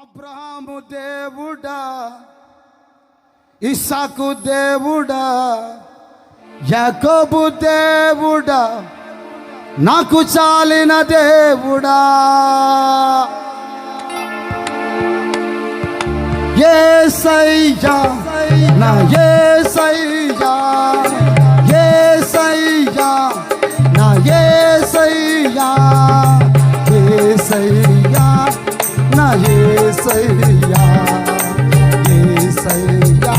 అబ్రహాము దేవుడా ఇసాకు దేవుడా యాకోబు దేవుడా నాకు చాలిన దేవుడా. ఏసయ్యా నా ఏ ఏసయ్యా. ఏసయ్యా ఏసయ్యా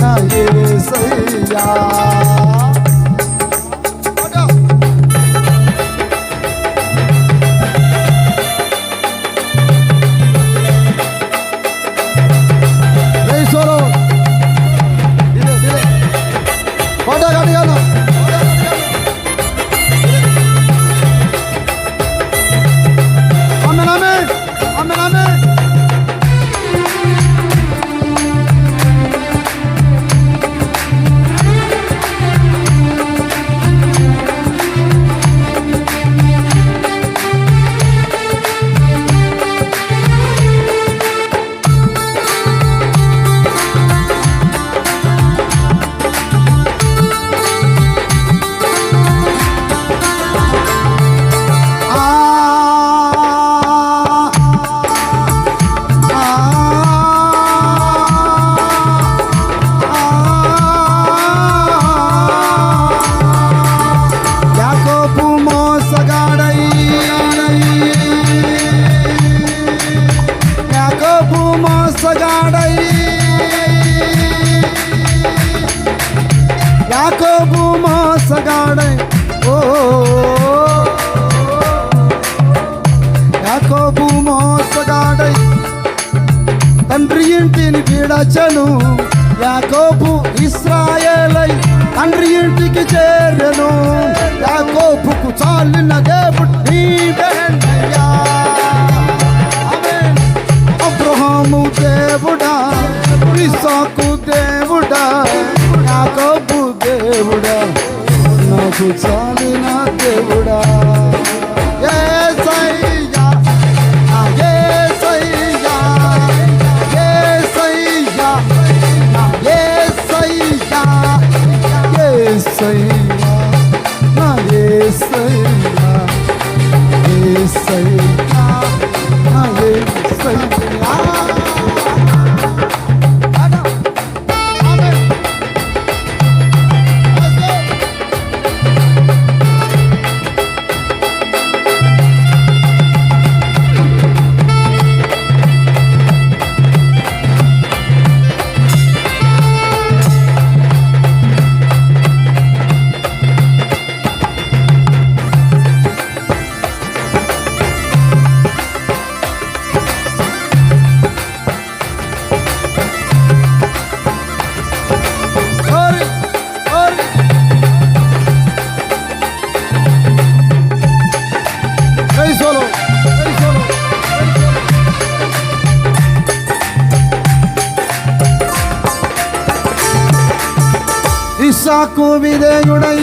నా ఏసయ్యా Hey, solo. Dile, dile. Pada Gadiana. Amen, యాకోబు మోసగాడై యాకోబు మోసగాడై ఓ యాకోబు మోసగాడై తండ్రి ఇంటిని విడచను యాకోబు ఇస్రాయేలై తండ్రి ఇంటికి చేరెను యాకోబుకు చాలు. నాకు చాలిన నా యేసయ్యా యేసయ్యా నా యేసయ్యా சாக்கு விதையுடை.